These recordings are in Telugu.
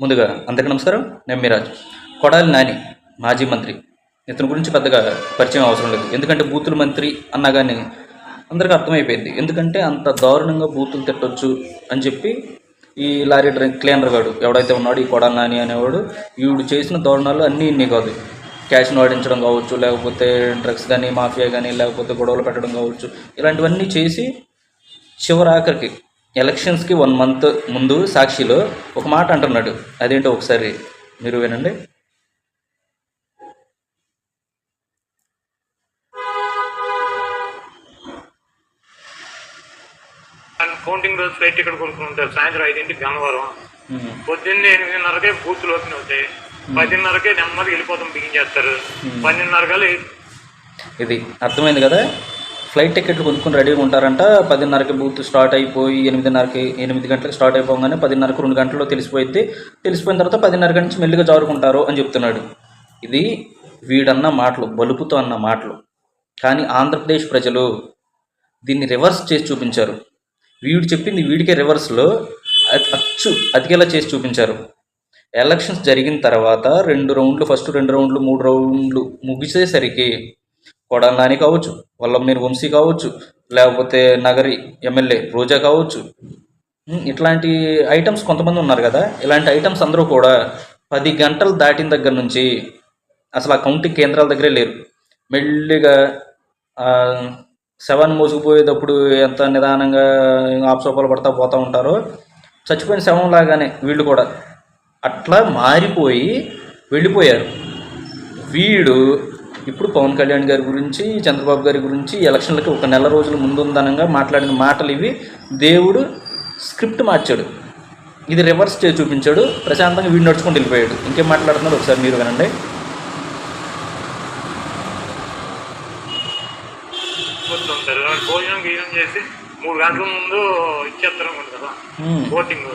ముందుగా అందరికీ నమస్కారం. నేను మీరాజ్ కొడాలి నాని మాజీ మంత్రి. ఇతని గురించి పెద్దగా పరిచయం అవసరం లేదు. ఎందుకంటే బూతుల మంత్రి అన్నా కానీ అందరికీ అర్థమైపోయింది. ఎందుకంటే అంత దారుణంగా బూతులు తిట్టొచ్చు అని చెప్పి ఈ లారీ డ్రై క్లీనర్ గాడు ఎవడైతే ఉన్నాడో ఈ కొడాలి నాని అనేవాడు వీడు చేసిన దారుణాలు అన్నీ ఇన్ని కాదు. క్యాష్ను వాడించడం కావచ్చు లేకపోతే డ్రగ్స్ కానీ మాఫియా కానీ లేకపోతే గొడవలు పెట్టడం కావచ్చు ఇలాంటివన్నీ చేసి చివరి ఆఖరికి ఎలక్షన్స్కి వన్ మంత్ ముందు సాక్షిలో ఒక మాట అంటున్నాడు. అదేంటో ఒకసారి మీరు వినండి. కౌంటింగ్ రోజు ఫ్లైట్ టికెట్ కొనుక్కుని ఉంటారు సాయంత్రం ఐదింటికి గన్నవరం. పొద్దున్నే ఎనిమిదిన్నరకే బూత్లు ఓపెన్ అవుతాయి. పదిన్నరకే నెమ్మదిగా వెళ్ళిపోతాం బిగింగ్ చేస్తారు. పన్నెండున్నర ఇది అర్థమైంది కదా? ఫ్లైట్ టికెట్లు కొనుక్కొని రెడీగా ఉంటారంట. పదిన్నరకి బూత్ స్టార్ట్ అయిపోయి ఎనిమిదిన్నరకి ఎనిమిది గంటలకు స్టార్ట్ అయిపోగానే పదిన్నరకు రెండు గంటల్లో తెలిసిపోయింది తెలిసిపోయిన తర్వాత పదిన్నర నుంచి మెల్లిగా జారుకుంటారు అని చెప్తున్నాడు. ఇది వీడన్న మాటలు బలుపుతో అన్న మాటలు. కానీ ఆంధ్రప్రదేశ్ ప్రజలు దీన్ని రివర్స్ చేసి చూపించారు. వీడు చెప్పింది వీడికే రివర్స్లో అచ్చు అతికేలా చేసి చూపించారు. ఎలక్షన్స్ జరిగిన తర్వాత రెండు రౌండ్లు ఫస్ట్ రెండు రౌండ్లు మూడు రౌండ్లు ముగిసేసరికి కొడాలి కావచ్చు వల్లంనేని వంశీ కావచ్చు లేకపోతే నగరి ఎమ్మెల్యే రోజా కావచ్చు. ఇట్లాంటి ఐటమ్స్ కొంతమంది ఉన్నారు కదా ఇలాంటి ఐటమ్స్ అందరూ కూడా పది గంటలు దాటిన దగ్గర నుంచి అసలు ఆ కౌంటింగ్ కేంద్రాల దగ్గరే లేరు. మెల్లిగా సెవెన్ శవాన్ని మోసుకుపోయేటప్పుడు ఎంత నిదానంగా ఆప్సోపాలు పడతా పోతూ ఉంటారో చచ్చిపోయిన శవం లాగానే వీళ్ళు కూడా. అట్లా మారిపోయి వెళ్ళిపోయారు. వీడు ఇప్పుడు పవన్ కళ్యాణ్ గారి గురించి చంద్రబాబు గారి గురించి ఎలక్షన్లకి ఒక నెల రోజుల ముందుందనంగా మాట్లాడిన మాటలు ఇవి. దేవుడు స్క్రిప్ట్ మార్చాడు. ఇది రివర్స్ చేసి చూపించాడు. ప్రశాంతంగా వీడు నడుచుకుంటూ వెళ్ళిపోయాడు. ఇంకేం మాట్లాడుతున్నాడు ఒకసారి మీరు వినండి. భోజనం గీజనం చేసి మూడు గంటల ముందు ఇచ్చేస్తారు అనుకుంటా కదా. ఓటింగ్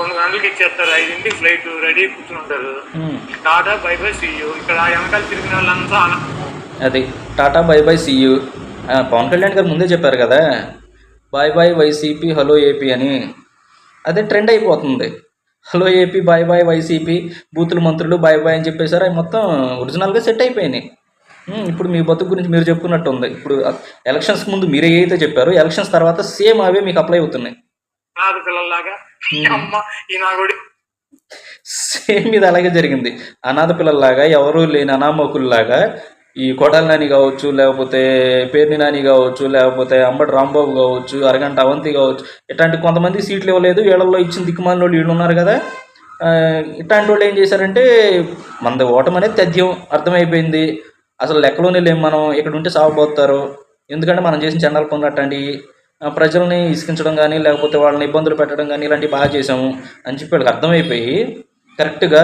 రెండు గంటలకి ఇచ్చేస్తారు. ఐదింటికి ఫ్లైట్ రెడీ కూర్చుని ఉంటారు. టాటా బై బై సీయూ ఇక్కడ వెనకాల తిరిగిన వాళ్ళంతా అది tata bye bye see you Pawan Kalyan గారు ముందే చెప్పారు కదా. Bye bye YCP hello AP అని. అదే ట్రెండ్ అయిపోతుంది. Hello AP bye bye YCP బూతుల మంత్రులు బాయ్ బాయ్ అని చెప్పేసారు అవి మొత్తం ఒరిజినల్గా సెట్ అయిపోయినాయి. ఇప్పుడు మీ బతుకు గురించి మీరు చెప్పుకున్నట్టు ఉంది ఇప్పుడు ఎలక్షన్స్ ముందు మీరే ఏదైతే చెప్పారో ఎలక్షన్స్ తర్వాత సేమ్ అవే మీకు అప్లై అవుతున్నాయి. అనాథ పిల్లల్లాగా. అమ్మ ఈ నాగోడి. సేమ్ ఇది అలాగే జరిగింది. అనాథ పిల్లల్లాగా ఎవరూ లేని అనామకుల్లాగా ఈ కోటాల నాని కావచ్చు లేకపోతే పేర్ని నాని కావచ్చు లేకపోతే అంబటి రాంబాబు కావచ్చు అరగంట అవంతి కావచ్చు ఇట్లాంటి కొంతమంది సీట్లు ఇవ్వలేదు. వీళ్ళల్లో ఇచ్చిన దిక్కుమాలిన వాళ్ళు వీళ్ళు ఉన్నారు కదా. ఇట్లాంటి వాళ్ళు ఏం చేశారంటే మనది ఓటమి అనేది తథ్యం అర్థమైపోయింది. అసలు లెక్కలోనే లేము మనం ఇక్కడ ఉంటే సాగుపోతారు ఎందుకంటే మనం చేసిన చండాల పనులు అట్లాంటి ఆ, ప్రజల్ని ఇసుకించడం కానీ లేకపోతే వాళ్ళని ఇబ్బందులు పెట్టడం కానీ ఇలాంటివి బాగా చేసాము అని చెప్పి వాళ్ళకి అర్థమైపోయి కరెక్ట్గా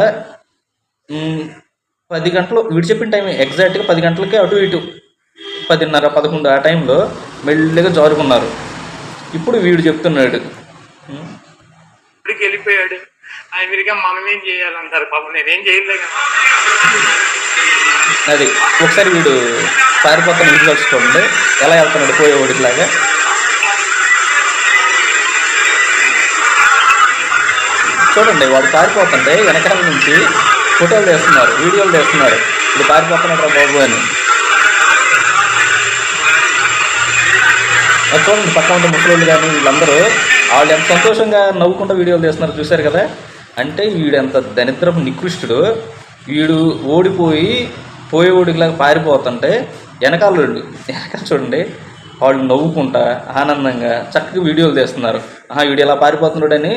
పది గంటలు వీడు చెప్పిన టైం ఎగ్జాక్ట్గా పది గంటలకే అటు ఇటు పదిన్నర పదకొండు ఆ టైంలో మెల్లిగా జారుకున్నారు. ఇప్పుడు వీడు చెప్తున్నాడు. వెళ్ళిపోయాడు. ఆయన మీరుగా మనం ఏం చేయాలంటారు? పాపం నేనేం చేయలే కదా. అది ఒకసారి వీడు పారిపోతున్న విజువల్స్ చూడండి ఎలా వెళ్తున్నాడు పోయేవాడిలాగా చూడండి వాడు పారిపోతుంటే వెనకాల నుంచి ఫోటోలు తీస్తున్నారు వీడియోలు తీస్తున్నారు. ఇది పారిపోతున్నాడు రా బాబు అని. చూడండి పక్కన ఉండే ముసలోళ్ళు కానీ వీళ్ళందరూ వాళ్ళు ఎంత సంతోషంగా నవ్వుకుంటూ వీడియోలు తీస్తున్నారు చూశారు కదా? అంటే వీడు ఎంత దరిద్రపు నికృష్టుడు. వీడు ఓడిపోయి పోయేవాడిలాగా పారిపోతుంటే వెనకాల వెనకాల చూడండి వాళ్ళు నవ్వుకుంటా ఆనందంగా చక్కగా వీడియోలు తీస్తున్నారు. ఆహా వీడు ఇలా పారిపోతున్నాడని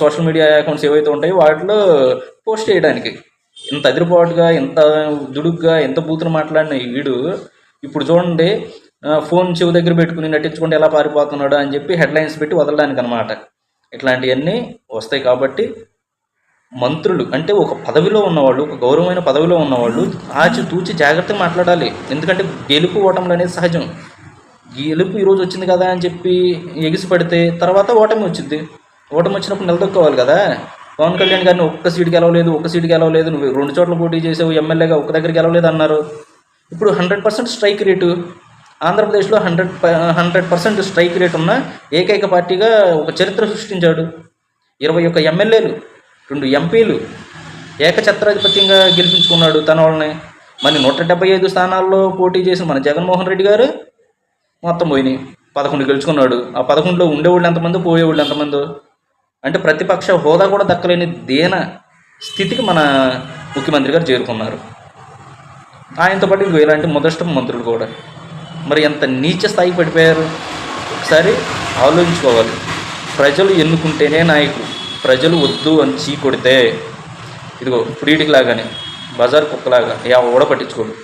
సోషల్ మీడియా అకౌంట్స్ ఏవైతే ఉంటాయో వాటిలో పోస్ట్ చేయడానికి. ఇంత అదిరిపాటుగా ఇంత దుడుగ్గా ఎంత బూతులు మాట్లాడిన వీడు ఇప్పుడు చూడండి ఫోన్ చెవి దగ్గర పెట్టుకుని నటించుకుంటే ఎలా పారిపోతున్నాడు అని చెప్పి హెడ్లైన్స్ పెట్టి వదలడానికి అనమాట ఇట్లాంటివన్నీ వస్తాయి కాబట్టి మంత్రులు అంటే ఒక పదవిలో ఉన్నవాళ్ళు ఒక గౌరవమైన పదవిలో ఉన్నవాళ్ళు ఆచి తూచి జాగ్రత్తగా మాట్లాడాలి. ఎందుకంటే గెలుపు ఓటములు అనేది సహజం. గెలుపు ఈరోజు వచ్చింది కదా అని చెప్పి ఎగిసిపడితే తర్వాత ఓటమి వచ్చింది. ఓటమి వచ్చినప్పుడు నిలదొక్కోవాలి కదా? పవన్ కళ్యాణ్ గారిని ఒక్క సీటు గెలవలేదు ఒక్క సీటు గెలవలేదు నువ్వు రెండు చోట్ల పోటీ చేసావు ఎమ్మెల్యేగా ఒక దగ్గర గెలవలేదు అన్నారు. ఇప్పుడు హండ్రెడ్ పర్సెంట్ స్ట్రైక్ రేటు ఆంధ్రప్రదేశ్లో hundred hundred percent strike rate ఉన్న ఏకైక పార్టీగా ఒక చరిత్ర సృష్టించాడు. ఇరవై ఒక్క ఎమ్మెల్యేలు రెండు ఎంపీలు ఏకఛత్రాధిపత్యంగా గెలిపించుకున్నాడు తన వాళ్ళని. మరి నూట డెబ్బై ఐదు స్థానాల్లో పోటీ చేసిన మన జగన్మోహన్ రెడ్డి గారు మొత్తం పోయినాయి. పదకొండు గెలుచుకున్నాడు. ఆ పదకొండులో ఉండేవాళ్ళు ఎంతమంది పోయేవాళ్ళు ఎంతమంది. అంటే ప్రతిపక్ష హోదా కూడా దక్కలేని దేన స్థితికి మన ముఖ్యమంత్రి గారు చేరుకున్నారు. ఆయనతో పాటు ఇంకో ఇలాంటి మొదటి మంత్రులు కూడా. మరి ఎంత నీచ స్థాయికి పడిపోయారు? ఒకసారి ఆలోచించుకోవాలి. ప్రజలు ఎన్నుకుంటేనే నాయకుడు ప్రజలు వద్దు అని చీ కొడితే ఇదిగో ఫ్రీడికి లాగానే బజార్ కుక్కలాగా ఎవడ పట్టించుకోడు.